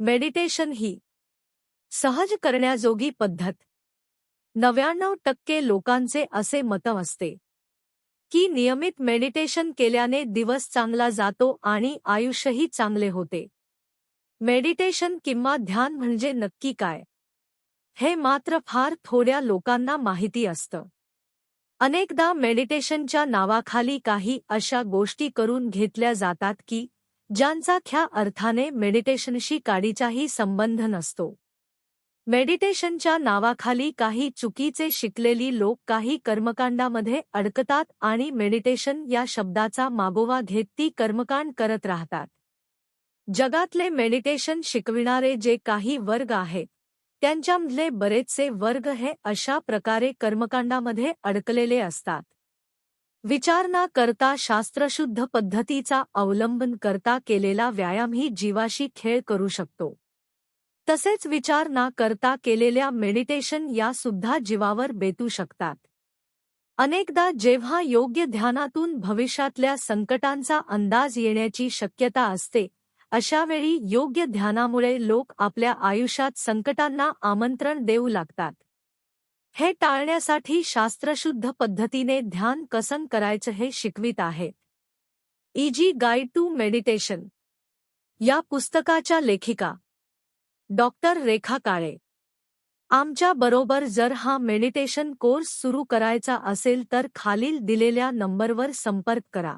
Meditation ही सहज करण्याजोगी पद्धत. नव्याण्णव टक्के लोकांचे असे मत असते. की नियमित मेडिटेशन केल्याने दिवस चांगला जातो आणि आयुष्यही चांगले होते. मेडिटेशन किंवा ध्यान म्हणजे नक्की काय? हे मात्र फार थोड्या लोकांना माहिती असतं. अनेकदा मेडिटेशनच्या नावाखाली काही अशा गोष्टी करून घेतल्या जातात की ज्यांचा ख्या अर्थाने मेडिटेशनशी काडीचाही संबंध नसतो. मेडिटेशनच्या नावाखाली काही चुकीचे शिकलेली लोक काही कर्मकांडामध्ये अडकतात आणि मेडिटेशन या शब्दाचा मागोवा घेत ती कर्मकांड करत राहतात. जगातले मेडिटेशन शिकविणारे जे काही वर्ग आहेत त्यांच्यामधले बरेचसे वर्ग हे अशा प्रकारे कर्मकांडामध्ये अडकलेले असतात. विचार न करता शास्त्रशुद्ध पद्धतीचा अवलंबन करता केलेला व्यायामही जीवाशी खेळ करू शकतो. तसेच विचार न करता केलेल्या मेडिटेशन या सुद्धा जीवावर बेतू शकतात. अनेकदा जेव्हा योग्य ध्यानातून भविष्यातल्या संकटांचा अंदाज येण्याची शक्यता असते अशावेळी योग्य ध्यानामुळे लोक आपल्या आयुष्यात संकटांना आमंत्रण देऊ लागतात. हे टाळण्यासाठी शास्त्रशुद्ध पद्धतीने ध्यान कसं करायचं हे शिकवित आहे. इजी गाईड टू मेडिटेशन या पुस्तकाच्या लेखिका. डॉक्टर रेखा काळे. आमच्या बरोबर जर हा मेडिटेशन कोर्स सुरू करायचा असेल तर खालील दिलेल्या नंबरवर संपर्क करा.